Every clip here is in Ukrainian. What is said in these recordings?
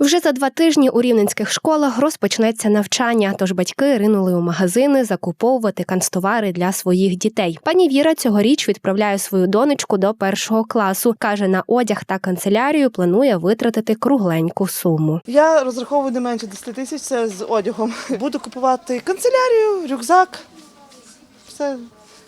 Вже за два тижні у рівненських школах розпочнеться навчання, тож батьки ринули у магазини закуповувати канцтовари для своїх дітей. Пані Віра цьогоріч відправляє свою донечку до першого класу. каже, на одяг та канцелярію планує витратити кругленьку суму. Я розраховую не менше 10 тисяч це з одягом. Буду купувати канцелярію, рюкзак, все,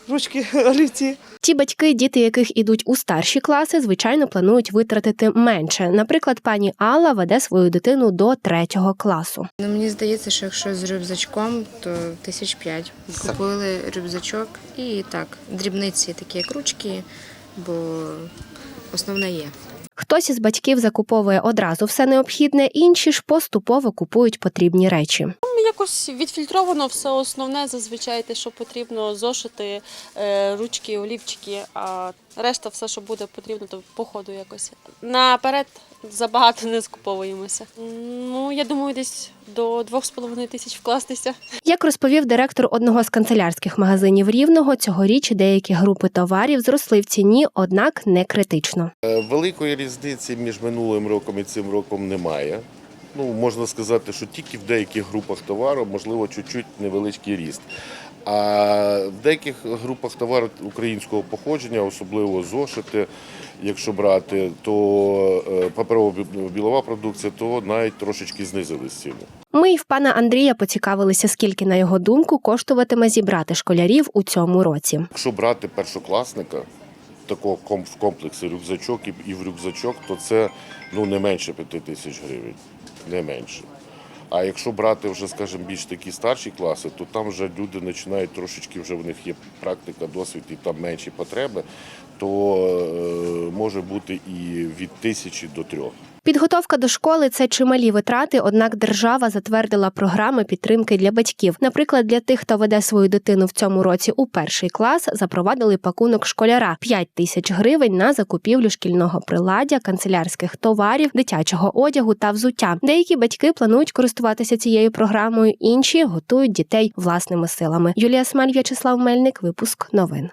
ручки, олівці. Ті батьки, діти яких ідуть у старші класи, звичайно планують витратити менше. Наприклад, пані Алла веде свою дитину до третього класу. Ну, мені здається, що якщо з рюкзачком, то тисяч п'ять. Купили рюкзачок і так, дрібниці, такі як ручки, бо основне є. Хтось із батьків закуповує одразу все необхідне, інші ж поступово купують потрібні речі. Якось відфільтровано все основне, зазвичай те, що потрібно, зошити, е, ручки, олівчики, решта все, що буде потрібно, то по ходу якось. Наперед забагато не скуповуємося. Ну, я думаю, десь до 2,5 тисяч вкластися. Як розповів директор одного з канцелярських магазинів Рівного, цьогоріч деякі групи товарів зросли в ціні, однак не критично. Е, Великої різниці між минулим роком і цим роком немає. Ну, можна сказати, що тільки в деяких групах товару, можливо, чуть-чуть невеличкий ріст. А в деяких групах товару українського походження, особливо зошити, якщо брати, то е, паперово-білова продукція, то навіть трошечки знизили ціну. Ми й в пана Андрія поцікавилися, скільки, на його думку, коштуватиме зібрати школярів у цьому році. Якщо брати першокласника, такого в комплексі рюкзачок і в рюкзачок, то це ну, не менше 5 тисяч гривень. Не менше. А якщо брати вже, скажімо, більш такі старші класи, то там вже люди починають трошечки, вже в них є практика, досвід і там менші потреби, то е, може бути і від тисячі до трьох. Підготовка до школи це чималі витрати, однак держава затвердила програми підтримки для батьків. Наприклад, для тих, хто веде свою дитину в цьому році у перший клас, запровадили пакунок школяра 5 тисяч гривень на закупівлю шкільного приладдя, канцелярських товарів, дитячого одягу та взуття. Деякі батьки планують користуватися цією програмою, інші готують дітей власними силами. Юлія Смаль, В'ячеслав Мельник, випуск новин.